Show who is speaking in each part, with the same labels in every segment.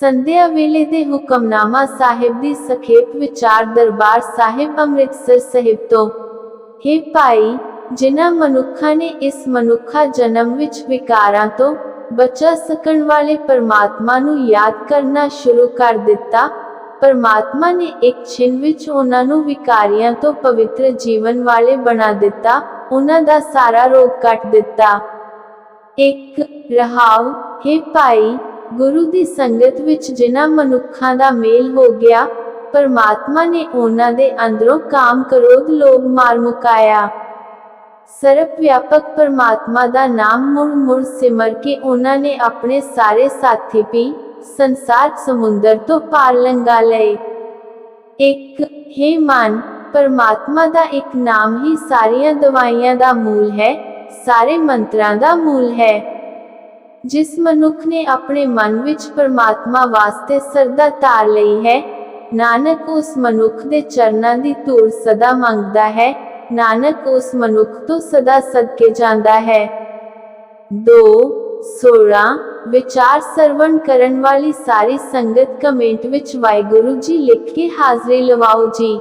Speaker 1: ਸੰਧਿਆ ਵੇਲੇ ਦੇ ਹੁਕਮਨਾਮਾ ਸਾਹਿਬ ਦੀ ਸਖੇਪ ਵਿਚਾਰ ਦਰਬਾਰ ਸਾਹਿਬ ਅੰਮ੍ਰਿਤਸਰ ਸਾਹਿਬ ਤੋਂ हे ਭਾਈ, ਜਿਨ੍ਹਾਂ ਮਨੁੱਖਾਂ ਨੇ ਇਸ ਮਨੁੱਖਾ ਜਨਮ ਵਿੱਚ ਵਿਕਾਰਾਂ ਤੋਂ ਬਚਾ ਸਕਣ ਵਾਲੇ ਪਰਮਾਤਮਾ ਨੂੰ ਯਾਦ ਕਰਨਾ ਸ਼ੁਰੂ ਕਰ ਦਿੱਤਾ, ਪਰਮਾਤਮਾ ਨੇ ਇੱਕ ਛਿਨ ਵਿੱਚ ਉਹਨਾਂ ਨੂੰ ਵਿਕਾਰੀਆਂ ਤੋਂ ਪਵਿੱਤਰ ਜੀਵਨ ਵਾਲੇ ਬਣਾ ਦਿੱਤਾ, ਉਹਨਾਂ ਦਾ ਸਾਰਾ ਰੋਗ ਕੱਟ ਦਿੱਤਾ। ਇੱਕ, ਰਹਾਉ, ਹੈ ਭਾਈ ਗੁਰੂ ਦੀ ਸੰਗਤ ਵਿੱਚ ਜਿਨ੍ਹਾਂ ਮਨੁੱਖਾਂ ਦਾ ਮੇਲ ਹੋ ਗਿਆ, ਪਰਮਾਤਮਾ ਨੇ ਉਹਨਾਂ ਦੇ ਅੰਦਰੋਂ ਕਾਮ ਕਰੋਧ ਲੋਭ ਮਾਰ ਮੁਕਾਇਆ। ਸਰਬ ਵਿਆਪਕ ਪਰਮਾਤਮਾ ਦਾ ਨਾਮ ਮੁੜ ਮੁੜ ਸਿਮਰ ਕੇ ਉਹਨਾਂ ਨੇ ਆਪਣੇ ਸਾਰੇ ਸਾਥੀ ਵੀ ਸੰਸਾਰ ਸਮੁੰਦਰ ਤੋਂ ਪਾਰ ਲੰਘਾ ਲਏ। ਇੱਕ, ਹੈ ਮਨ, ਪਰਮਾਤਮਾ ਦਾ ਇੱਕ ਨਾਮ ਹੀ ਸਾਰੀਆਂ ਦਵਾਈਆਂ ਦਾ ਮੂਲ ਹੈ, ਸਾਰੇ ਮੰਤਰਾਂ ਦਾ ਮੂਲ ਹੈ। ਜਿਸ ਮਨੁੱਖ ਨੇ ਆਪਣੇ ਮਨ ਵਿੱਚ ਪਰਮਾਤਮਾ ਵਾਸਤੇ ਸਰਦਾ ਧਾਰ ਲਈ ਹੈ, ਨਾਨਕ ਉਸ ਮਨੁੱਖ ਦੇ ਚਰਨਾਂ ਦੀ ਧੂੜ ਸਦਾ ਮੰਗਦਾ ਹੈ, ਨਾਨਕ ਉਸ ਮਨੁੱਖ ਤੋਂ ਸਦਾ ਸਦਕੇ ਜਾਂਦਾ ਹੈ। 2 16 ਵਿਚਾਰ ਸਰਵਣ ਕਰਨ ਵਾਲੀ ਸਾਰੀ ਸੰਗਤ ਕਮੈਂਟ ਵਿੱਚ ਵਾਹਿਗੁਰੂ ਜੀ ਲਿਖ ਕੇ ਹਾਜ਼ਰੀ ਲਵਾਓ ਜੀ।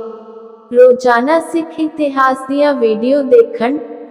Speaker 1: ਰੋਜ਼ਾਨਾ ਸਿੱਖ ਇਤਿਹਾਸ ਦੀਆਂ ਵੀਡੀਓ ਦੇਖਣ